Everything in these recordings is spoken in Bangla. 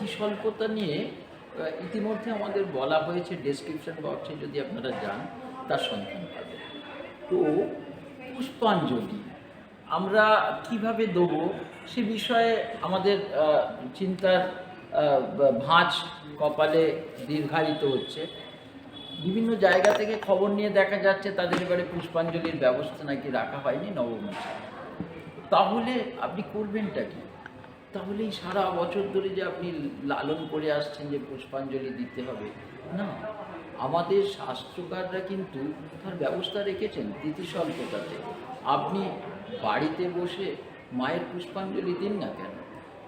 তিথি স্বল্পতা নিয়ে ইতিমধ্যে আমাদের বলা হয়েছে ডেসক্রিপশন বক্সে যদি আপনারা যান, তার সন্ধান পাবেন। তো, পুষ্পাঞ্জলি, আমরা কীভাবে দেবো সে বিষয়ে আমাদের চিন্তার ভাঁজ কপালে দীর্ঘায়িত হচ্ছে। বিভিন্ন জায়গা থেকে খবর নিয়ে দেখা যাচ্ছে, তাদের এবারে পুষ্পাঞ্জলির ব্যবস্থা নাকি রাখা হয়নি নবমীতে তাহলে আপনি করবেনটা কি? তাহলে সারা বছর ধরে যে আপনি লালন করে আসছেন যে পুষ্পাঞ্জলি দিতে হবে, না। আমাদের শাস্ত্রকাররা কিন্তু তার ব্যবস্থা রেখেছেন তিথি স্বল্পতাতে আপনি বাড়িতে বসে মায়ের পুষ্পাঞ্জলি দিন না কেন?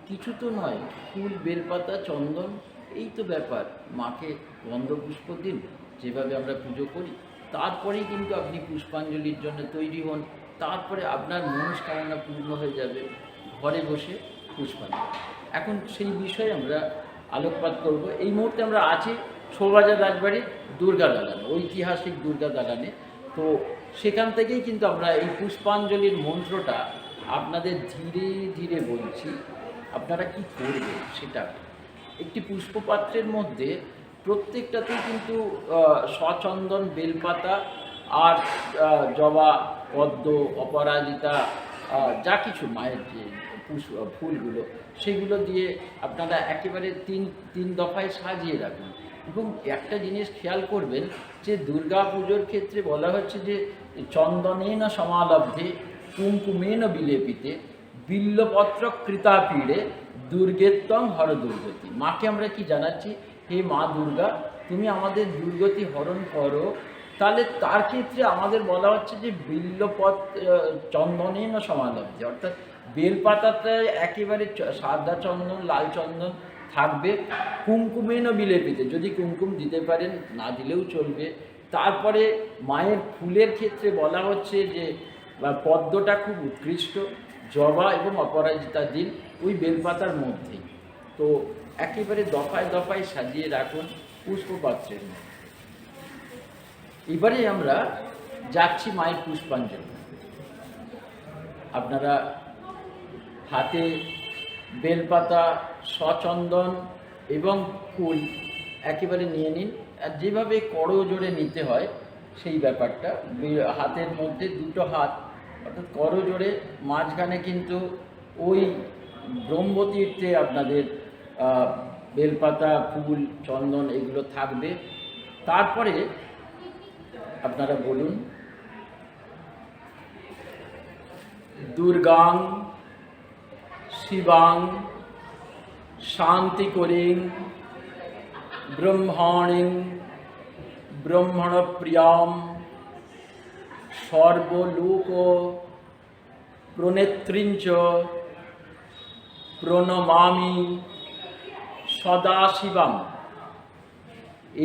কিছু তো নয়, ফুল, বেলপাতা, চন্দন, এই তো ব্যাপার। মাকে গন্ধপুষ্প দিন, যেভাবে আমরা পুজো করি। তারপরেই কিন্তু আপনি পুষ্পাঞ্জলির জন্য তৈরি হন। তারপরে আপনার মনস্কামনা পূর্ণ হয়ে যাবে। ঘরে বসে পুষ্পাঞ্জলি। এখন সেই বিষয়ে আমরা আলোকপাত করব। এই মুহূর্তে আমরা আছি শোভাবাজার রাজবাড়ির দুর্গা দালানে, ঐতিহাসিক দুর্গা দালানে। তো সেখান থেকেই কিন্তু আমরা এই পুষ্পাঞ্জলির মন্ত্রটা আপনাদের ধীরে ধীরে বলছি। আপনারা কি করবেন সেটা একটি পুষ্পপাত্রের মধ্যে প্রত্যেকটাতেই কিন্তু সচন্দন বেলপাতা আর জবা, পদ্ম, অপরাজিতা যা কিছু মায়ের যে ফুলগুলো সেগুলো দিয়ে আপনারা একেবারে তিন তিন দফায় সাজিয়ে রাখুন। এবং একটা জিনিস খেয়াল করবেন যে দুর্গা পুজোর ক্ষেত্রে বলা হচ্ছে যে চন্দনে চন্দনেন সমালব্ধে কুঙ্কুমেন বিলেপিতে বিল্লপত্র কৃতাপীড়ে দুর্গেত্তং হর দুর্গতি। মাকে আমরা কি জানাচ্ছি? হে মা দুর্গা, তুমি আমাদের দুর্গতি হরণ করো। তাহলে তার ক্ষেত্রে আমাদের বলা হচ্ছে যে বিল্লপত চন্দনেন সমালব্ধে, অর্থাৎ বেলপাতাতে একেবারে সাদা চন্দন, লাল চন্দন থাকবে। কুমকুমেন বিলেপিতে? যদি কুমকুম দিতে পারেন, না দিলেও চলবে। তারপরে মায়ের ফুলের ক্ষেত্রে বলা হচ্ছে যে পদ্মটা খুব উৎকৃষ্ট, জবা এবং অপরাজিতা দিন ওই বেলপাতার মধ্যেই তো একেবারে দফায় দফায় সাজিয়ে রাখুন পুষ্পপাত্রের মধ্যে। এবারে আমরা যাচ্ছি মায়ের পুষ্পাঞ্জলি। আপনারা হাতে বেলপাতা সচন্দন এবং ফুল একেবারে নিয়ে নিন। আর যেভাবে করো জোরে নিতে হয়, সেই ব্যাপারটা। হাতের মধ্যে দুটো হাত, অর্থাৎ করো জোরে, মাঝখানে কিন্তু ওই ব্রহ্মতীর্থে আপনাদের বেলপাতা, ফুল, চন্দন এগুলো থাকবে। তারপরে আপনারা বলুন, দুর্গাং শিবাং শান্তিকরিং ব্রহ্মণিং ব্রহ্মণপ্রিয়াম সর্বলোক প্রনেত্রীঞ্চ প্রণমামি সদাশিবাম।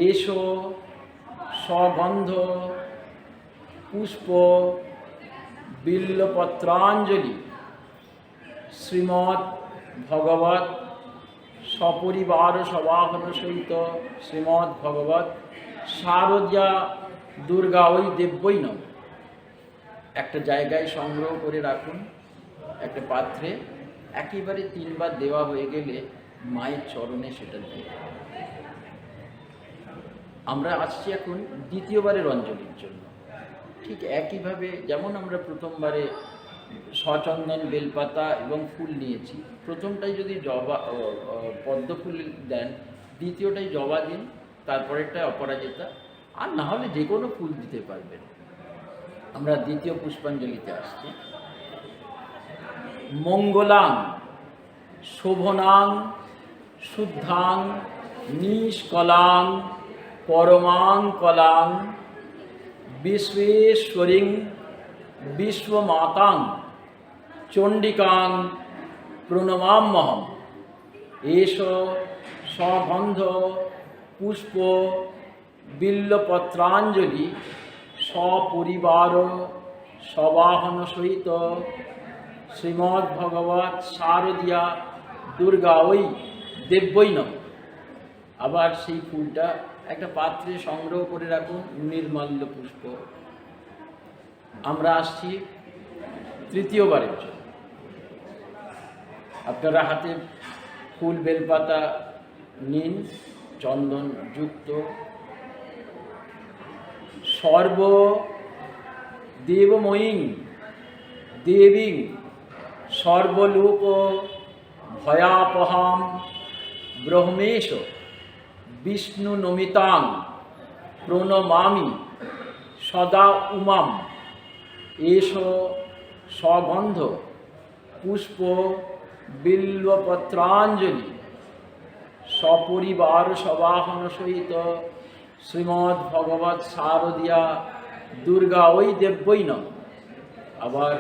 এসো সগন্ধ পুষ্প বিল্লপত্রাঞ্জলি। শ্রীমৎ ভগবত সপরিবার সবাহন সহিত শ্রীমৎ ভগবত শারদা দুর্গা ওই দেব্যই নম একটা জায়গায় সংগ্রহ করে রাখুন, একটা পাত্রে, একেবারে তিনবার দেওয়া হয়ে গেলে মায়ের চরণে সেটা দিয়ে আমরা আসছি এখন দ্বিতীয়বারের অঞ্জলির জন্য। ঠিক একইভাবে যেমন আমরা প্রথমবারে সচন্দন, বেলপাতা এবং ফুল নিয়েছি। প্রথমটাই যদি জবা পদ্ম ফুল দেন, দ্বিতীয়টাই জবা দিন তারপরেরটাই অপরাজিতা। আর না হলে যে কোনো ফুল দিতে পারবেন। আমরা দ্বিতীয় পুষ্পাঞ্জলিতে আসছি। মঙ্গলাং, শোভনাং, শুদ্ধাং, নিষ্কলাং, পরমাং কলাং, বিশ্বেশ্বরীং বিশ্বমাতাং, চণ্ডিকাং প্রণমাম্যহম এষ সগন্ধ, পুষ্প, বিল্লপত্রাঞ্জলি, সপরিবার সবাহন সহিত শ্রীমদ্ ভগবত শারদিয়া দুর্গা ওই দেব্যই নম আবার সেই ফুলটা একটা পাত্রে সংগ্রহ করে রাখুন, নির্মাল্য পুষ্প। আমরা আসছি তৃতীয়বারের জন্য। আপনারা হাতে ফুল, বেলপাতা নিন, চন্দন যুক্ত। সর্ব দেবময়ীং দেবীং, সর্বলোক ভয়াপহাম, ব্রহ্মেশ বিষ্ণু নমিতাং প্রণমামি, সদা উমাম। এষ সগন্ধ, পুষ্প বিল্বপত্রাঞ্জলি, সপরিবার সবাহন সহিত শ্রীমদ্ ভগবৎ শারদিয়া দুর্গা ওই দেব্যই ন আবার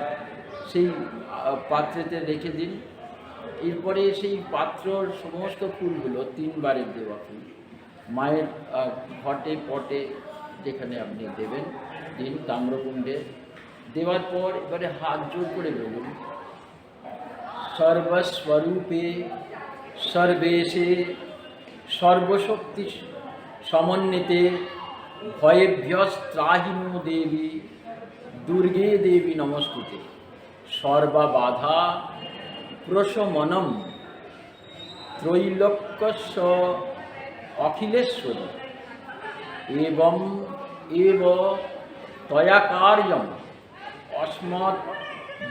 সেই পাত্রেতে রেখে দিন। এরপরে সেই পাত্রর সমস্ত ফুলগুলো তিনবারের দেওয়া ফুল। মায়ের ঘটে, পটে যেখানে আপনি দেবেন, দিন তাম্রকুণ্ডে দেওয়ার পর এবারে হাত জোর করে বলুন। সর্বস্বরূপে, সর্বেশে, সর্বশক্তি সমন্বিতে ভয়েভ্যস্ত্রাহিনো দেবী, দুর্গে দেবী নমস্তুতে। সর্ববাধা প্রশমনম ত্রৈলোক্যস্য অখিলেশ্বরী। এবং এব তয়া কার্যম। অস্মৎ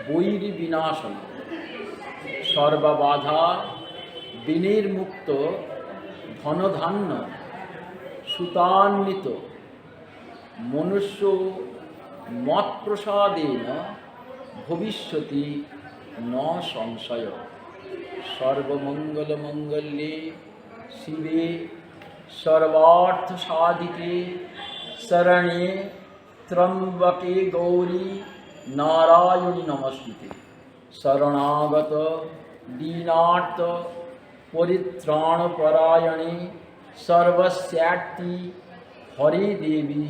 বৈরি বিনাশন সর্ববাধা বিনির্মুক্ত ধনধান্য সুতান্বিত মনুষ্য মৎপ্রসাদেন ভবিষ্যতি ন সংশয় সর্বমঙ্গলমঙ্গলে শিবে সর্বার্থ সাধিকে শরণে ত্রম্বকে গৌরী নারায়ণী নমস্তুতে শরণাগত, দীনার্থ, পরিত্রাণপরায়ণে, সর্বস্যার্থী হরে দেবী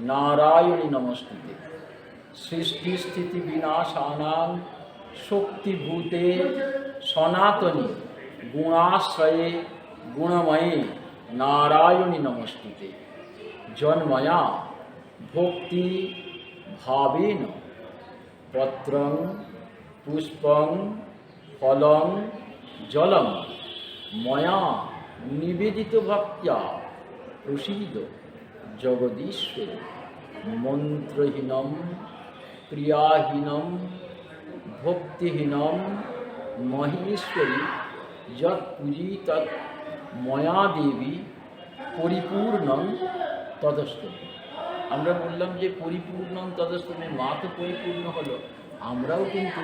নারায়ণী নমস্তুতে সৃষ্টিস্থিতি বিনাশানাং শক্তিভূতে, সনাতনী, গুণাশ্রয়ে, গুণময়ে নারায়ণী নমস্তুতে জন্ময়া, ভক্তি, ভাবেন। পত্রং, পুষ্পং, ফলং জলম ময়া নিবেদিত ভক্ত্যা প্রসীদ জগদীশ্বর। মন্ত্রহীনম, ক্রিয়াহীনম, ভক্তিহীনম, মহেশ্বরী যৎ পুজি তৎ ময়া দেবী পরিপূর্ণম তদস্তমী। আমরা বললাম যে পরিপূর্ণম তদস্তমী মা তো পরিপূর্ণ হলো। আমরাও কিন্তু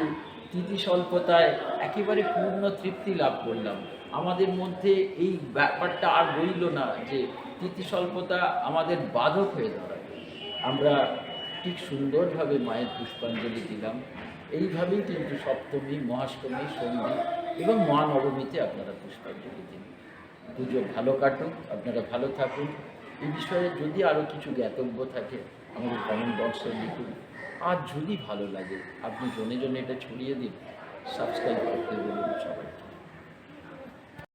তিথি স্বল্পতায় একেবারে পূর্ণ তৃপ্তি লাভ করলাম। আমাদের মধ্যে এই ব্যাপারটা আর রইল না যে তিথি স্বল্পতা আমাদের বাধক হয়ে দাঁড়াবে আমরা ঠিক সুন্দরভাবে মায়ের পুষ্পাঞ্জলি দিলাম। এইভাবেই কিন্তু সপ্তমী, মহাষ্টমী সন্ধি এবং মহানবমীতে আপনারা পুষ্পাঞ্জলি দিন। পুজো ভালো কাটুক, আপনারা ভালো থাকুন। এই বিষয়ে যদি আরও কিছু জ্ঞাতব্য থাকে আমাদের কমেন্ট বক্সে লিখুন। আর যদি ভালো লাগে, আপনি জনে জনে এটা ছড়িয়ে দিন। সাবস্ক্রাইব করতে বলুন সবাইকে।